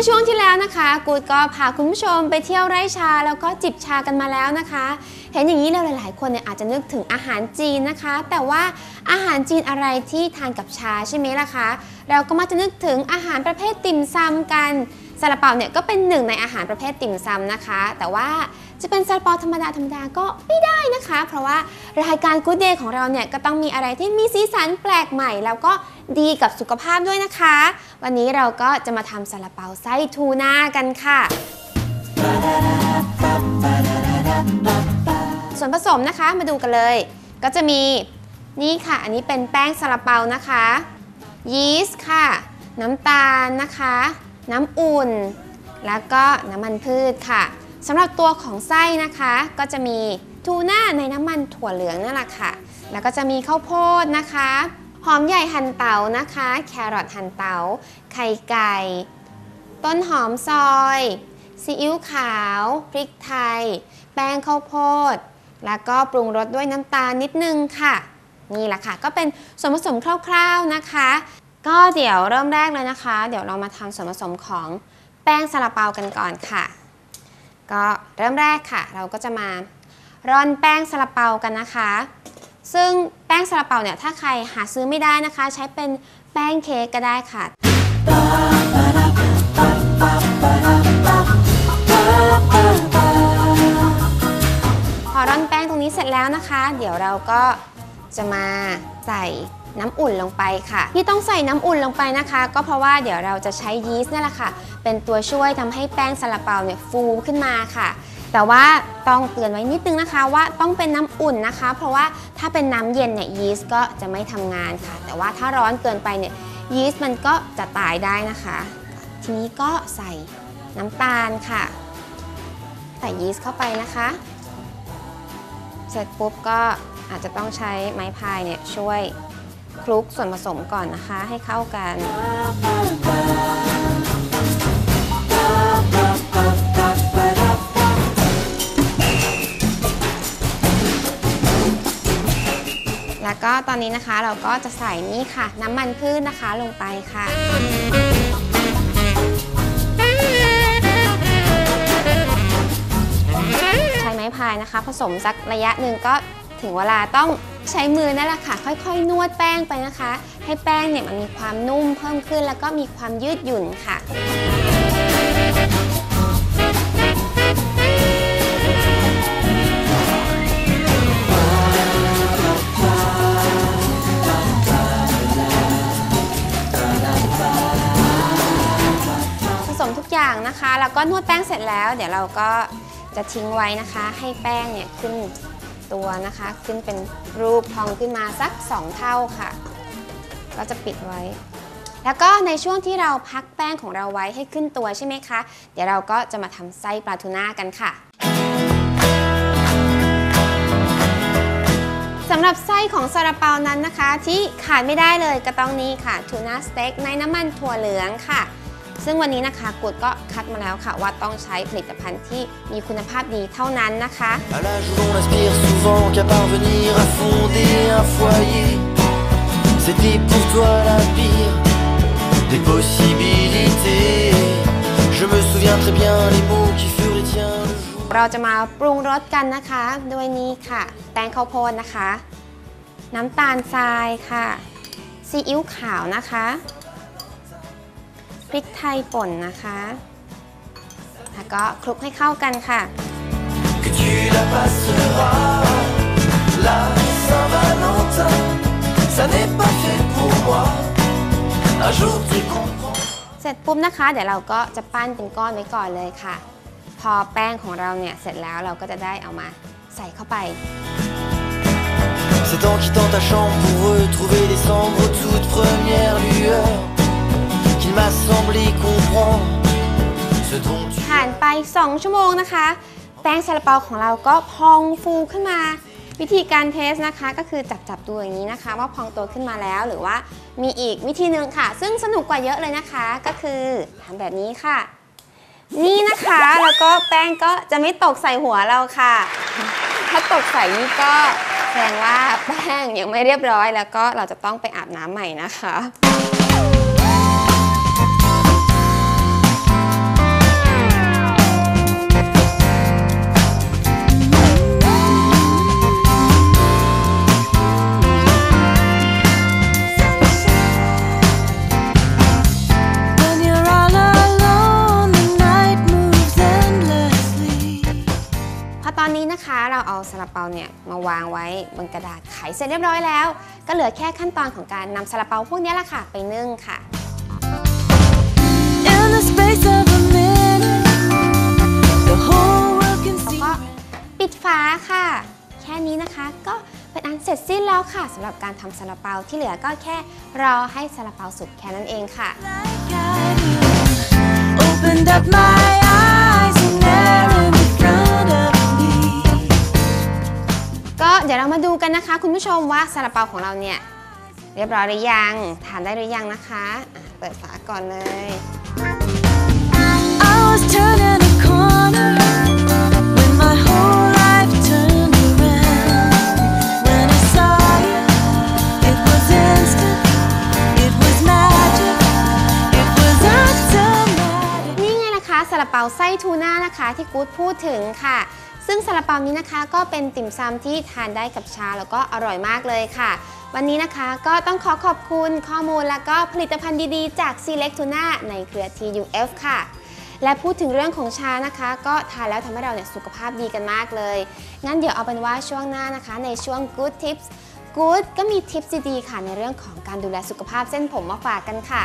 ื่อช่วงที่แล้วนะคะ กูดก็พาคุณผู้ชมไปเที่ยวไร่ชาแล้วก็จิบชากันมาแล้วนะคะ เห็นอย่างนี้แล้วหลาย ๆ คนเนี่ยอาจจะนึกถึงอาหารจีนนะคะ แต่ว่าอาหารจีนอะไรที่ทานกับชาใช่ไหมล่ะคะ เราก็มักจะนึกถึงอาหารประเภทติ่มซำกัน ซาลาเปาเนี่ยก็เป็นหนึ่งในอาหารประเภทติ่มซำนะคะ แต่ว่าจะเป็นซาลาเปาธรรมดาธรรมดาก็ไม่ได้นะคะ เพราะว่ารายการ Good Day ของเราเนี่ยก็ต้องมีอะไรที่มีสีสันแปลกใหม่ แล้วก็ดีกับสุขภาพด้วยนะคะ วันนี้เราก็จะมาทำซาลาเปาไส้ทูน่ากันค่ะ ส่วนผสมนะคะมาดูกันเลย ก็จะมีนี่ค่ะ อันนี้เป็นแป้งซาลาเปานะคะ ยีสต์ค่ะ น้ำตาลนะคะ น้ำอุ่น แล้วก็น้ำมันพืชค่ะสำหรับตัวของไส้นะคะ ก็จะมีทูน่าในน้ำมันถั่วเหลืองนั่นแหละค่ะ แล้วก็จะมีข้าวโพดนะคะ หอมใหญ่หั่นเตานะคะ แครอทหั่นเตา ไข่ไก่ ต้นหอมซอยซีอิ๊วขาว พริกไทย แป้งข้าวโพด แล้วก็ปรุงรสด้วยน้ำตาลนิดนึงค่ะ นี่แหละค่ะ ก็เป็นส่วนผสมคร่าวๆนะคะ ก็เดี๋ยวเริ่มแรกเลยนะคะ เดี๋ยวเรามาทำส่วนผสมของแป้งซาลาเปากันก่อนค่ะ ก็เริ่มแรกค่ะ เราก็จะมาร่อนแป้งซาลาเปากันนะคะ ซึ่งแป้งซาลาเปาเนี่ยถ้าใครหาซื้อไม่ได้นะคะ ใช้เป็นแป้งเค้กก็ได้ค่ะ พอร่อนแป้งตรงนี้เสร็จแล้วนะคะ เดี๋ยวเราก็จะมาใส่ น้ำอุ่นลงไปค่ะ ที่ต้องใส่น้ำอุ่นลงไปนะคะ ก็เพราะว่าเดี๋ยวเราจะใช้ยีสต์นี่แหละค่ะ เป็นตัวช่วยทำให้แป้งซาลาเปาเนี่ยฟูขึ้นมาค่ะแต่ว่าต้องเตือนไว้นิดนึงนะคะว่าต้องเป็นน้ำอุ่นนะคะ เพราะว่าถ้าเป็นน้ำเย็นเนี่ยยีสต์ก็จะไม่ทำงานค่ะ แต่ว่าถ้าร้อนเกินไปเนี่ยยีสต์มันก็จะตายได้นะคะ ทีนี้ก็ใส่น้ำตาลค่ะ ใส่ยีสต์เข้าไปนะคะ เสร็จปุ๊บก็อาจจะต้องใช้ไม้พายเนี่ยช่วย คลุกส่วนผสมก่อนนะคะให้เข้ากัน แล้วก็ตอนนี้นะคะเราก็จะใส่นี่ค่ะ น้ำมันพืชนะคะลงไปค่ะใช้ไม้พายนะคะ ผสมสักระยะหนึ่งก็ถึงเวลาต้อง ใช้มือนั่นแหละค่ะ ค่อยๆ นวดแป้งไปนะคะ ให้แป้งเนี่ยมันมีความนุ่มเพิ่มขึ้นแล้วก็มีความยืดหยุ่นค่ะผสมทุกอย่างนะคะ แล้วก็นวดแป้งเสร็จแล้ว เดี๋ยวเราก็จะทิ้งไว้นะคะ ให้แป้งเนี่ยขึ้น ตัวนะคะ ขึ้นเป็นรูปพองขึ้นมาสัก 2 เท่าค่ะ ก็จะปิดไว้ แล้วก็ในช่วงที่เราพักแป้งของเราไว้ให้ขึ้นตัวใช่ไหมคะ เดี๋ยวเราก็จะมาทำไส้ปลาทูน่ากันค่ะสำหรับไส้ของซาลาเปานั้นนะคะ ที่ขาดไม่ได้เลยก็ต้องนี่ค่ะทูน่าสเต็กในน้ำมันถั่วเหลืองค่ะ ซึ่งวันนี้นะคะกดก็คัดมาแล้วค่ะ ว่าต้องใช้ผลิตภัณฑ์ที่มีคุณภาพดีเท่านั้นนะคะเราจะมาปรุงรสกันนะคะ โดยนี้ค่ะ แตงข้าวโพดนะคะ น้ำตาลทรายค่ะซีอิ๊วขาวนะคะ พริกไทยป่นนะคะ แล้วก็คลุกให้เข้ากันค่ะ เสร็จปุ๊บนะคะ เดี๋ยวเราก็จะปั้นเป็นก้อนไว้ก่อนเลยค่ะ พอแป้งของเราเนี่ยเสร็จแล้วเราก็จะได้เอามาใส่เข้าไป C'est en quittant ta chambre pour retrouver les cendres toutes premières semblé comprendre ce dont tu ผ่านไป 2 ชั่วโมงนะคะ แป้งซาลาเปาของเราก็พองฟูขึ้นมา วิธีการเทสนะคะ ก็คือจับจับตัวอย่างนี้นะคะ ว่าพองตัวขึ้นมาแล้วหรือว่ามีอีกวิธีหนึ่งค่ะ ซึ่งสนุกกว่าเยอะเลยนะคะ ก็คือทำแบบนี้ค่ะ นี่นะคะแล้วก็แป้งก็จะไม่ตกใส่หัวเราค่ะ ถ้าตกใส่นี่ก็แสดงว่าแป้งยังไม่เรียบร้อย แล้วก็เราจะต้องไปอาบน้ำใหม่นะคะ เราเอาซาลาเปาเนี่ยมาวางไว้บนกระดาษไขเสร็จเรียบร้อยแล้ว ก็เหลือแค่ขั้นตอนของการนำซาลาเปาพวกนี้แหละค่ะไปนึ่งค่ะ minute, the whole world can แล้วก็ปิดฝาค่ะ แค่นี้นะคะก็เป็นอันเสร็จสิ้นแล้วค่ะสำหรับการทำซาลาเปาที่เหลือก็แค่รอให้ซาลาเปาสุกแค่นั้นเองค่ะ Like I do. Opened up my เดี๋ยวเรามาดูกันนะคะ คุณผู้ชมว่าซาลาเปาของเราเนี่ยเรียบร้อยหรือยัง ทานได้หรือยังนะคะอะเปิดฝาก่อนเลย I was turning a corner when my whole life turned around. When I saw you, it was instant, it was magic, it was automatic. นี่ไงนะคะซาลาเปาไส้ทูน่านะคะที่กู๊ดพูดถึงค่ะ ซึ่งซาลาเปานี้นะคะก็เป็นติ่มซำที่ทานได้กับชาแล้วก็อร่อยมากเลยค่ะ วันนี้นะคะก็ต้องขอขอบคุณข้อมูลแล้วก็ผลิตภัณฑ์ดีๆ จาก Select Tuna ในเครือ TUF ค่ะ และพูดถึงเรื่องของชานะคะ ก็ทานแล้วทำให้เราเนี่ยสุขภาพดีกันมากเลย งั้นเดี๋ยวเอาเป็นว่าช่วงหน้านะคะ ในช่วง Good Tips Good ก็มีทิปดีๆค่ะในเรื่องของการดูแลสุขภาพเส้นผมมาฝากกันค่ะ